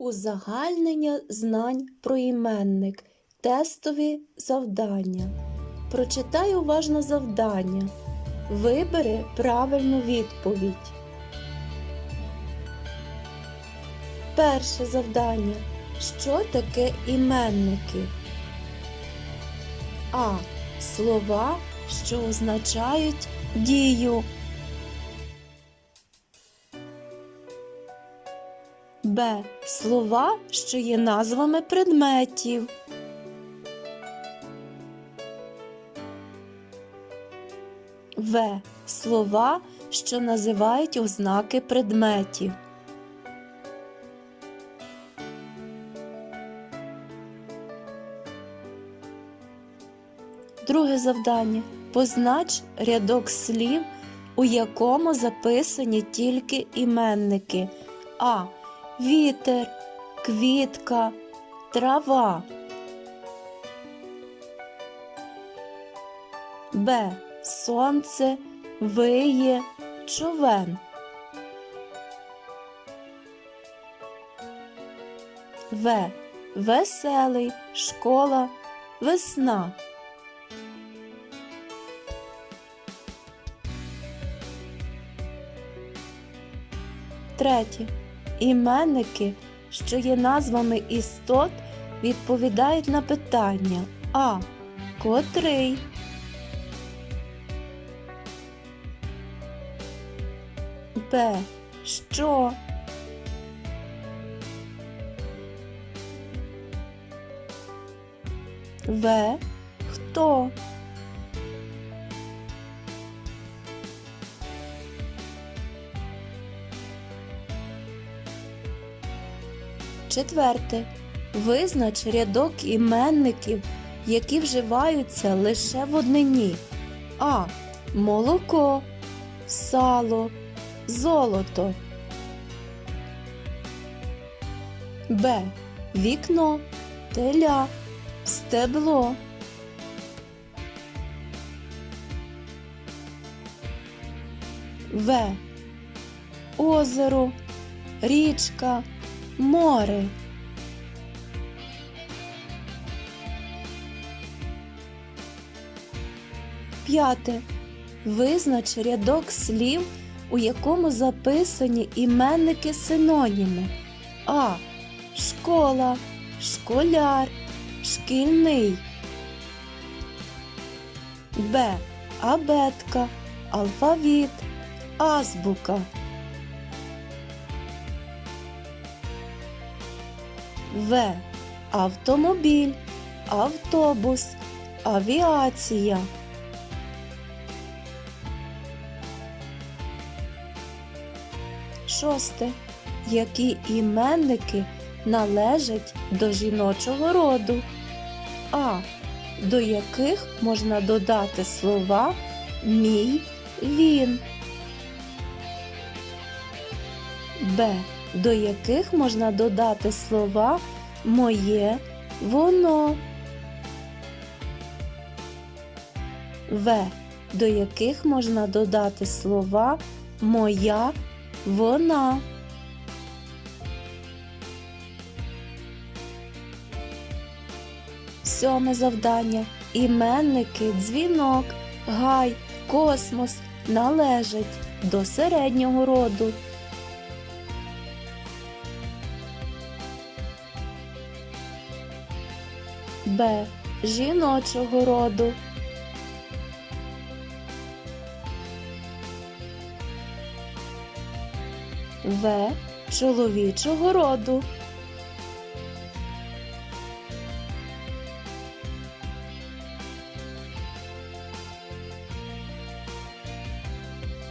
Узагальнення знань про іменник. Тестові завдання. Прочитай уважно завдання. Вибери правильну відповідь. Перше завдання. Що таке іменники? А. Слова, що означають дію. Б. Слова, що є назвами предметів. В. Слова, що називають ознаки предметів. Друге завдання. Познач рядок слів, у якому записані тільки іменники. А. Вітер, квітка, трава. Б. Сонце, виє, човен. В. Веселий, школа, весна. Третє. Іменники, що є назвами істот, відповідають на питання А. Котрий? Б. Що? В. Хто? Четверте. Визнач рядок іменників, які вживаються лише в однині. А. Молоко, сало, золото. Б. Вікно, теля, стебло. В. Озеро, річка, море. П'яте. Визнач рядок слів, у якому записані іменники синоніми. А. Школа, школяр, шкільний. Б. Абетка, алфавіт, азбука. В. Автомобіль, автобус, авіація. Шосте. Які іменники належать до жіночого роду? А. До яких можна додати слова мій, він. Б. До яких можна додати слова моє, воно. В. До яких можна додати слова моя, вона. Сьоме завдання. Іменники, дзвінок, гай, космос належать до середнього роду. Б. Жіночого роду. В. Чоловічого роду.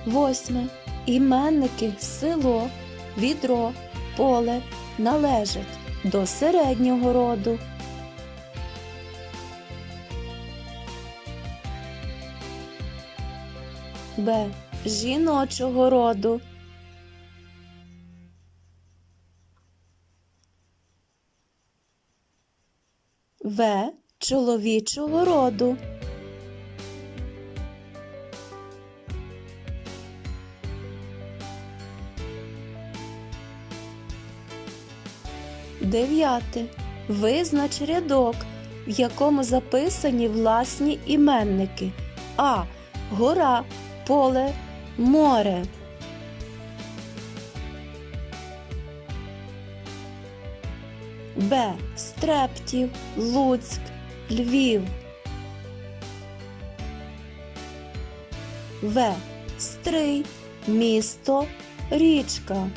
Восьме. Іменники село, відро, поле належать до середнього роду. Б. Жіночого роду. В. Чоловічого роду. Дев'яте. Визнач рядок, в якому записані власні іменники. А. Гора, поле, море. Б. Стрептів, Луцьк, Львів. В. Стрий, місто, річка.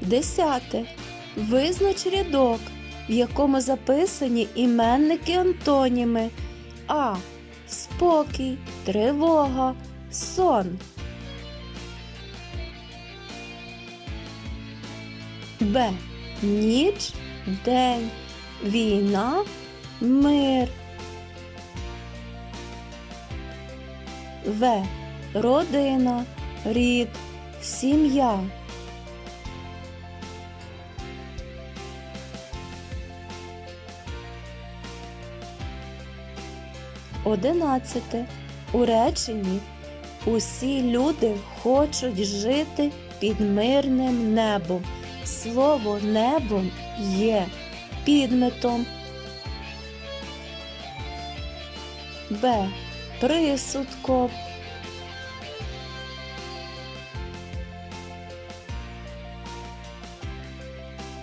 Десяте. Визнач рядок, в якому записані іменники антоніми. А. Спокій, тривога, сон. Б. Ніч, день, війна, мир. В. Родина, рід, сім'я. Одинадцяте. У реченні усі люди хочуть жити під мирним небом. Слово небом є підметом. Б. Присудком.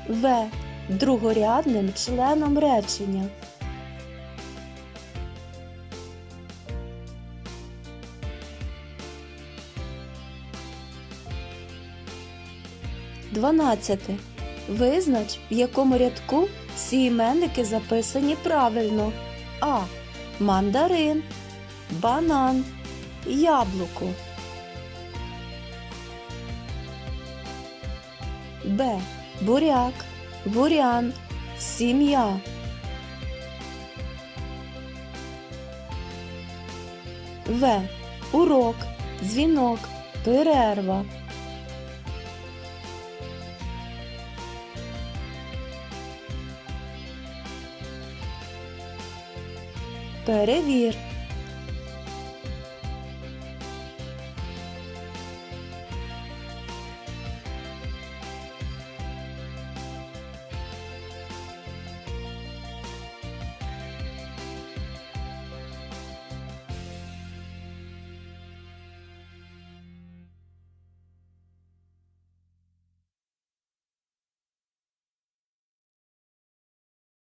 В. Другорядним членом речення. Дванадцяте. Визнач, в якому рядку ці іменники записані правильно. А. Мандарин, банан, яблуко. Б. Буряк, бурян, сім'я. В. Урок, дзвінок, перерва. Перевір.